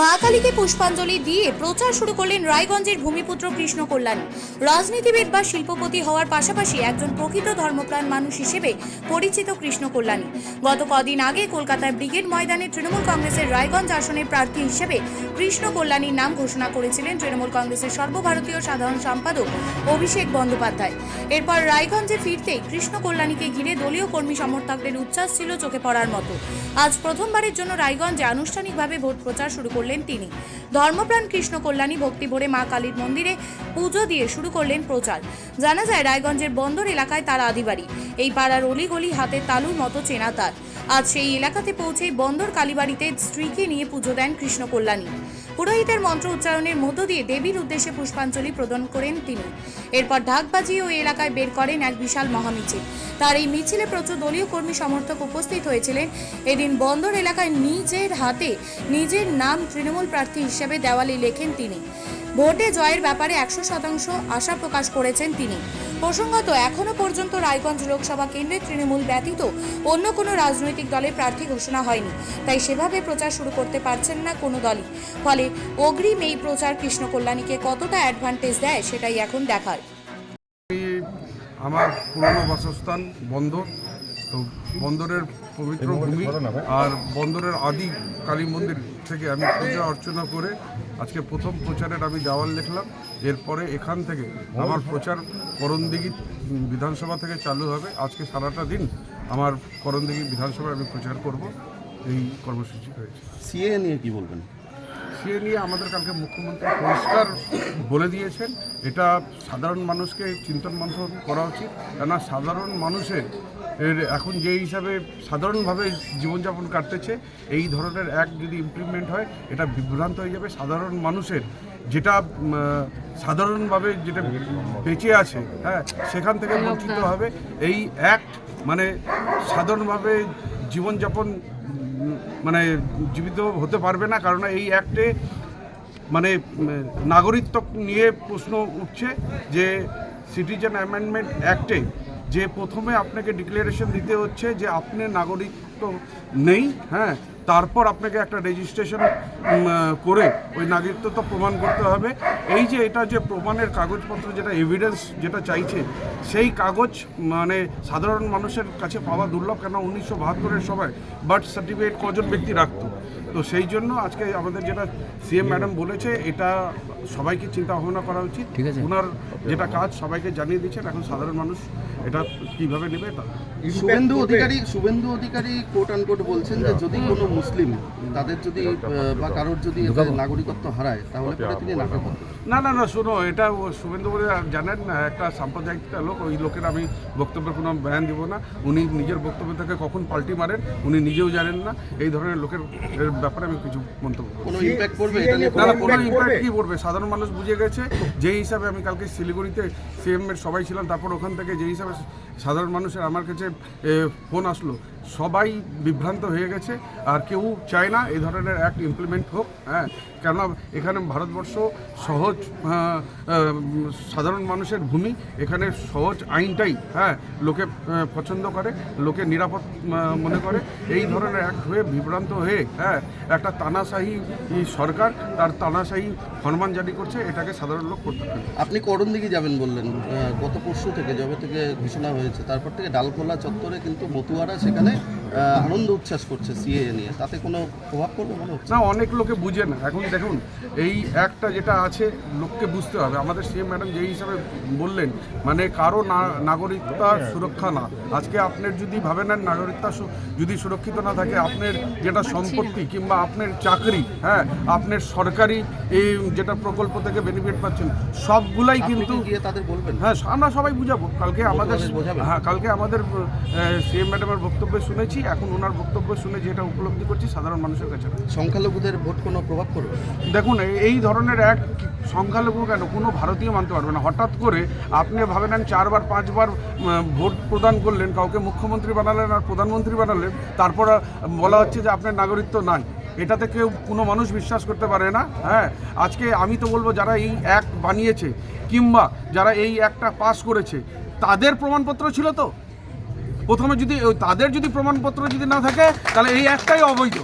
মা কালীকে পুষ্পাঞ্জলি দিয়ে প্রচার শুরু করলেন রায়গঞ্জের ভূমিপুত্র কৃষ্ণ কল্যাণী রাজনীতিবিদ বা শিল্পপতি হওয়ার পাশাপাশি একজন প্রকৃত ধর্মপ্রাণ মানুষ হিসেবে পরিচিত কৃষ্ণ কল্যাণী গত কদিন আগে কলকাতার ব্রিগেড ময়দানে তৃণমূল কংগ্রেসের রায়গঞ্জ আসনের প্রার্থী হিসেবে কৃষ্ণ কল্যাণীর নাম ঘোষণা করেছিলেন তৃণমূল কংগ্রেসের সর্বভারতীয় সাধারণ সম্পাদক অভিষেক বন্দ্যোপাধ্যায়। এরপর রায়গঞ্জে ফিরতেই কৃষ্ণ কল্যাণীকে ঘিরে দলীয় কর্মী সমর্থকদের উচ্ছ্বাস ছিল চোখে পড়ার মতো। আজ প্রথমবারের জন্য রায়গঞ্জে আনুষ্ঠানিকভাবে ভোট প্রচার শুরু করলেন তিনি। ধর্মপ্রাণ কৃষ্ণ কল্যাণী ভক্তি ভরে মা কালীর মন্দিরে পুজো দিয়ে শুরু করলেন প্রচার। জানা যায়, রায়গঞ্জের বন্দর এলাকায় তার আদিবাড়ি। এই পাড়ার অলিগলি হাতে তালুর মতো চেনা তার। আজ সেই এলাকাতে পৌঁছেই বন্দর কালীবাড়িতে স্ত্রীকে নিয়ে পুজো দেন কৃষ্ণ কল্যাণী পুরোহিতের মন্ত্র উচ্চারণের মধ্য দিয়ে দেবীর উদ্দেশ্যে পুষ্পাঞ্জলি প্রদান করেন তিনি। এরপর ঢাক বাজিয়ে ওই এলাকায় বের করেন এক বিশাল মহামিছিল। তার এই মিছিলে প্রচুর দলীয় কর্মী সমর্থক উপস্থিত হয়েছিলেন। এদিন বন্দর এলাকায় নিজের হাতে নিজের নাম তৃণমূল প্রার্থী হিসেবে দেওয়ালি লেখেন তিনি। ভোটে জয়ের ব্যাপারে একশো শতাংশ আশা প্রকাশ করেছেন তিনি। প্রসঙ্গত এখনও পর্যন্ত রায়গঞ্জ লোকসভা কেন্দ্রে তৃণমূল ব্যতীত অন্য কোনো রাজনৈতিক দলের প্রার্থী ঘোষণা হয়নি। তাই সেভাবে প্রচার শুরু করতে পারছেন না কোনো দলই। ফলে অগ্রিম এই প্রচার কৃষ্ণ কল্যাণীকে কতটা অ্যাডভান্টেজ দেয় সেটাই এখন দেখার। আমার পুরনো বাসস্থান বন্দর। তো বন্দরের পবিত্র ভূমি আর বন্দরের আদি কালী মন্দির থেকে আমি পূজা অর্চনা করে আজকে প্রথম প্রচারের আমি দেওয়াল লিখলাম এরপরে এখান থেকে আমার প্রচার করণদিঘি বিধানসভা থেকে চালু হবে। আজকে সারাটা দিন আমার করণদিঘি বিধানসভায় আমি প্রচার করব। এই কর্মসূচি হয়েছে সিএ নিয়ে কি বলবেন? সে নিয়ে আমাদের কালকে মুখ্যমন্ত্রী পরিষ্কার বলে দিয়েছেন। এটা সাধারণ মানুষকে চিন্তন মন্থন করা উচিত। কেননা সাধারণ মানুষের এখন যে হিসাবে সাধারণভাবে জীবনযাপন কাটতেছে এই ধরনের এক যদি ইমপ্লিমেন্ট হয় এটা বিভ্রান্ত হয়ে যাবে। সাধারণ মানুষের যেটা সাধারণভাবে যেটা বেঁচে আছে হ্যাঁ সেখান থেকে বঞ্চিত হবে। এই অ্যাক্ট মানে সাধারণভাবে জীবনযাপন মানে জীবিত হতে পারবে না কারণ এই অ্যাক্টে মানে নাগরিকত্ব নিয়ে প্রশ্ন উঠছে যে সিটিজেন অ্যামেন্ডমেন্ট অ্যাক্টে যে প্রথমে আপনাকে ডিক্লারেশন দিতে হচ্ছে যে আপনি নাগরিকত্ব নেই হ্যাঁ? তারপর আপনাকে একটা রেজিস্ট্রেশন করে ওই নাগরিকত্ব প্রমাণ করতে হবে। এই যে এটা যে প্রমাণের কাগজপত্র যেটা এভিডেন্স যেটা চাইছে সেই কাগজ মানে সাধারণ মানুষের কাছে পাওয়া দুর্লভ কেন? উনিশশো বাহাত্তরের সময় বার্থ সার্টিফিকেট কজন ব্যক্তি রাখত? তো সেই জন্য আজকে আমাদের যেটা সিএম ম্যাডাম বলেছে এটা সবাইকে চিন্তা ভাবনা করা উচিত। ঠিক আছে। ওনার যেটা কাজ সবাইকে জানিয়ে দিচ্ছেন এখন সাধারণ মানুষ এটা কীভাবে নেবে তা। শুভেন্দু অধিকারী শুভেন্দু অধিকারী কোট আনকোট বলছেন যে যদি কোনো মুসলিম তাদের যদি বা কারোর যদি নাগরিকত্ব হারায় তাহলে পরে তিনি নাটক না না না শোনো এটা শুভেন্দু বলে জানেন না একটা সাম্প্রদায়িক লোক ওই লোকের আমি বক্তব্যের কোনো বয়ান দিব না। উনি নিজের বক্তব্য থেকে কখন পাল্টি মারেন উনি নিজেও জানেন না। এই ধরনের লোকের এর ব্যাপারে আমি কিছু মন্তব্য করব। কোনো ইম্প্যাক্ট পড়বে এটা নিয়ে না না কোনো কোনো ইম্প্যাক্ট কি পড়বে? সাধারণ মানুষ বুঝে গেছে যে হিসাবে আমি কালকে শিলিগুড়িতে সিএম এর সবাই ছিলাম তারপর ওখান থেকে যে হিসাবে সাধারণ মানুষের আমার কাছে ফোন আসলো সবাই বিভ্রান্ত হয়ে গেছে আর কেউ চায় না এই ধরনের অ্যাক্ট ইমপ্লিমেন্ট হোক হ্যাঁ। কেননা এখানে ভারতবর্ষ সহজ সাধারণ মানুষের ভূমি, এখানে সহজ আইনটাই হ্যাঁ লোকে পছন্দ করে, লোকে নিরাপদ মনে করে। এই ধরনের অ্যাক্ট হয়ে বিভ্রান্ত হয়ে হ্যাঁ একটা তানাশাহী সরকার তার তানাশাহী ফরমান জারি করছে, এটাকে সাধারণ লোক করতে পারে আপনি করণ দিকে যাবেন বললেন গত পরশু থেকে, যবে থেকে ঘোষণা হয়েছে, তারপর থেকে ডালখোলা চত্বরে কিন্তু মতুয়ারা সেখানে আনন্দ উচ্ছ্বাস করছে সিএ নিয়ে। তাতে কোনো প্রভাব পড়বে মনে হচ্ছে? না অনেক লোকে বুঝে না। এখন দেখুন এই একটা যেটা আছে লোককে বুঝতে হবে। আমাদের সিএম ম্যাডাম যেই হিসাবে বললেন মানে কারও না- নাগরিকতা সুরক্ষা না। আজকে আপনার যদি ভাবে নেন নাগরিকতা যদি সুরক্ষিত না থাকে আপনার যেটা সম্পত্তি কিংবা আপনার চাকরি হ্যাঁ আপনার সরকারি এই যেটা প্রকল্প থেকে বেনিফিট পাচ্ছেন সবগুলাই কিন্তু গিয়ে তাদের বলবেন? হ্যাঁ আমরা সবাই বুঝাবো। কালকে আমাদের হ্যাঁ কালকে আমাদের সিএম ম্যাডামের বক্তব্য শুনেছি এখন ওনার বক্তব্য শুনে যেটা উপলব্ধি করছি সাধারণ মানুষের কাছে সংখ্যালঘুদের ভোট কোনো প্রভাব পড়বে? দেখুন এই- ধরনের এক সংখ্যালঘু কেন? কোনো ভারতীয় মানতে পারবে না। হঠাৎ করে আপনি ভাবে নেন চারবার পাঁচবার ভোট প্রদান করলেন কাউকে মুখ্যমন্ত্রী বানালেন আর প্রধানমন্ত্রী বানালেন তারপর বলা হচ্ছে যে আপনার নাগরিকত্ব নাই। এটাতে কেউ কোনো মানুষ বিশ্বাস করতে পারে না হ্যাঁ? আজকে আমি তো বলব যারা এই অ্যাক্ট বানিয়েছে কিংবা যারা এই অ্যাক্টটা পাস করেছে তাদের প্রমাণপত্র ছিল তো? প্রথমে যদি তাদের যদি প্রমাণপত্র যদি না থাকে তাহলে এই একটাই অবৈধ।